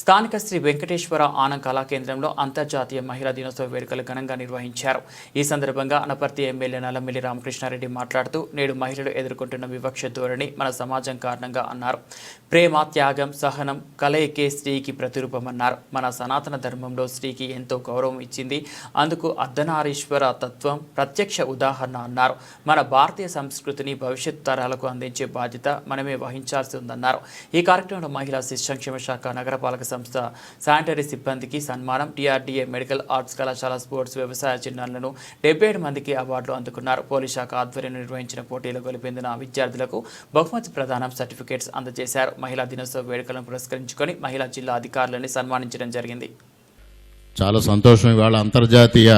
స్థానిక శ్రీ వెంకటేశ్వర ఆనం కళా కేంద్రంలో అంతర్జాతీయ మహిళా దినోత్సవ వేడుకలు ఘనంగా నిర్వహించారు. ఈ సందర్భంగా అనపర్తి ఎమ్మెల్యే నల్లమిల్లి రామకృష్ణారెడ్డి మాట్లాడుతూ నేడు మహిళలు ఎదుర్కొంటున్న వివక్ష ధోరణి మన సమాజం కారణంగా అన్నారు. ప్రేమ త్యాగం సహనం కలయికే స్త్రీకి ప్రతిరూపమన్నారు. మన సనాతన ధర్మంలో స్త్రీకి ఎంతో గౌరవం ఇచ్చింది. అందుకు అర్ధనారీశ్వర తత్వం ప్రత్యక్ష ఉదాహరణ అన్నారు. మన భారతీయ సంస్కృతిని భవిష్యత్ తరాలకు అందించే బాధ్యత మనమే వహించాల్సి ఉందన్నారు. ఈ కార్యక్రమంలో మహిళా శిశు సంక్షేమ శాఖ నగరపాలక సంస్థ శానిటరీ సిబ్బందికి సన్మానం. టీఆర్డీఏ మెడికల్ ఆర్ట్స్ కళాశాల స్పోర్ట్స్ వ్యవసాయ చిహ్నాలను డెబ్బై మందికి అవార్డులు అందుకున్నారు. పోలీస్ శాఖ ఆధ్వర్యంలో నిర్వహించిన పోటీలో గెలుపొందిన విద్యార్థులకు బహుమతి ప్రదానం సర్టిఫికేట్స్ అందజేశారు. మహిళా దినోత్సవ వేడుకలను పురస్కరించుకొని మహిళా జిల్లా అధికారులని సన్మానించడం జరిగింది. చాలా సంతోషం. ఇవాళ అంతర్జాతీయ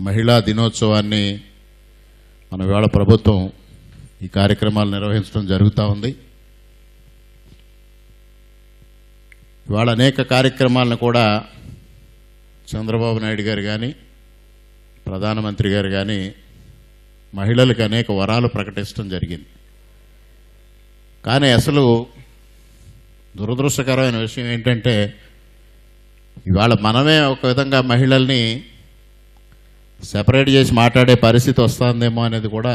మహిళా దినోత్సవాన్ని మన ఇవాళ ప్రభుత్వం ఈ కార్యక్రమాలు నిర్వహించడం జరుగుతూ ఉంది. ఇవాళ అనేక కార్యక్రమాలను కూడా చంద్రబాబు నాయుడు గారు కానీ ప్రధానమంత్రి గారు కానీ మహిళలకు అనేక వరాలు ప్రకటించడం జరిగింది. కానీ అసలు దురదృష్టకరమైన విషయం ఏంటంటే ఇవాళ మనమే ఒక విధంగా మహిళల్ని సెపరేట్ చేసి మాట్లాడే పరిస్థితి వస్తుందేమో అనేది కూడా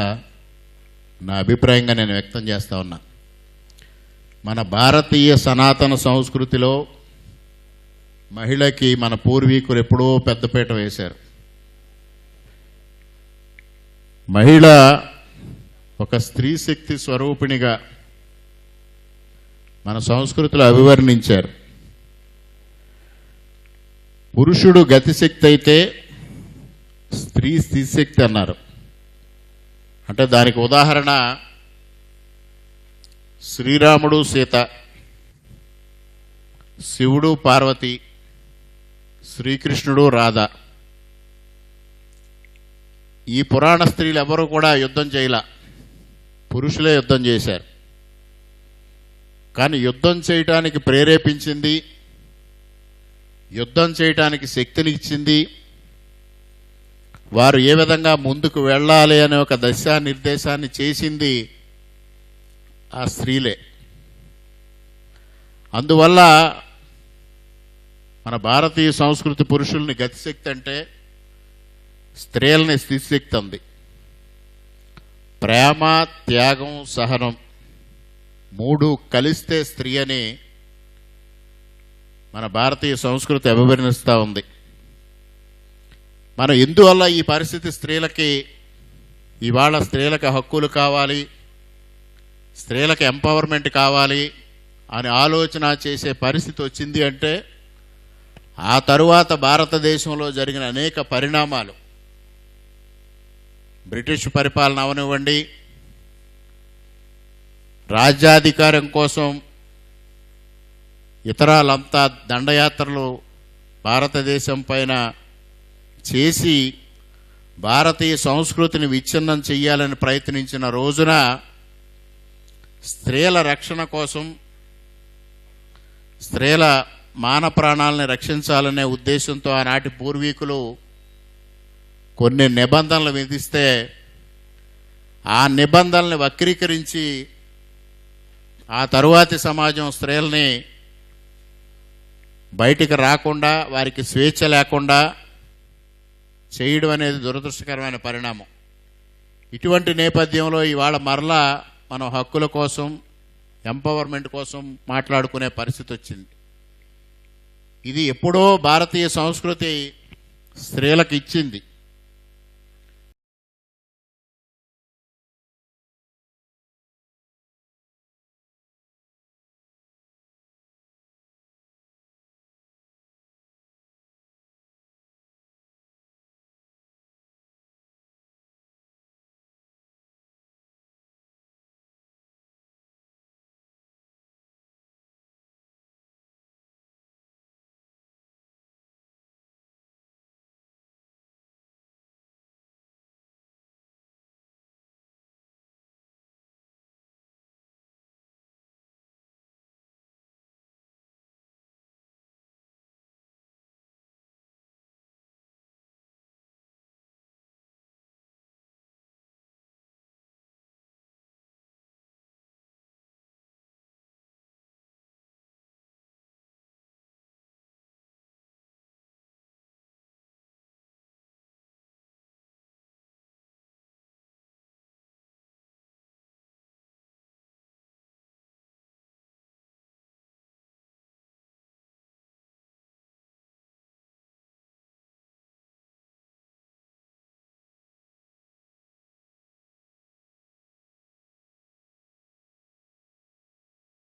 నా అభిప్రాయంగా నేను వ్యక్తం చేస్తూ ఉన్నా. మన భారతీయ సనాతన సంస్కృతిలో మహిళకి మన పూర్వీకులు ఎప్పుడో పెద్దపీట వేశారు. మహిళ ఒక స్త్రీ శక్తి స్వరూపిణిగా మన సంస్కృతిలో అభివర్ణించారు. పురుషుడు గతిశక్తి అయితే స్త్రీ స్థితిశక్తి అన్నారు. అంటే దానికి ఉదాహరణ శ్రీరాముడు సీత శివుడు పార్వతి శ్రీకృష్ణుడు రాధ. ఈ పురాణ స్త్రీలు ఎవరు కూడా యుద్ధం చేయల. పురుషులే యుద్ధం చేశారు. కానీ యుద్ధం చేయటానికి ప్రేరేపించింది యుద్ధం చేయటానికి శక్తిని ఇచ్చింది వారు ఏ విధంగా ముందుకు వెళ్ళాలి అనే ఒక దిశానిర్దేశాన్ని చేసింది ఆ స్త్రీలే. అందువల్ల మన భారతీయ సంస్కృతి పురుషుల్ని గతిశక్తి అంటే స్త్రీలని స్థితిశక్తి అంది. ప్రేమ త్యాగం సహనం మూడు కలిస్తే స్త్రీ అని మన భారతీయ సంస్కృతి అభివర్ణిస్తూ ఉంది. మనం ఎందువల్ల ఈ పరిస్థితి స్త్రీలకి ఇవాళ స్త్రీలకు హక్కులు కావాలి స్త్రీలకు ఎంపవర్మెంట్ కావాలి అని ఆలోచన చేసే పరిస్థితి వచ్చింది అంటే ఆ తరువాత భారతదేశంలో జరిగిన అనేక పరిణామాలు. బ్రిటిష్ పరిపాలన అవనివ్వండి రాజ్యాధికారం కోసం ఇతరాలంతా దండయాత్రలు భారతదేశం పైన చేసి భారతీయ సంస్కృతిని విచ్ఛిన్నం చేయాలని ప్రయత్నించిన రోజున స్త్రీల రక్షణ కోసం స్త్రీల మాన ప్రాణాలని రక్షించాలనే ఉద్దేశంతో ఆనాటి పూర్వీకులు కొన్ని నిబంధనలు విధిస్తే ఆ నిబంధనల్ని వక్రీకరించి ఆ తరువాతి సమాజం స్త్రీలని బయటికి రాకుండా వారికి స్వేచ్ఛ లేకుండా చేయడం అనేది దురదృష్టకరమైన పరిణామం. ఇటువంటి నేపథ్యంలో ఇవాళ మరలా మనం హక్కుల కోసం ఎంపవర్మెంట్ కోసం మాట్లాడుకునే పరిస్థితి వచ్చింది. ఇది ఎప్పుడో భారతీయ సంస్కృతి స్త్రీలకు ఇచ్చింది.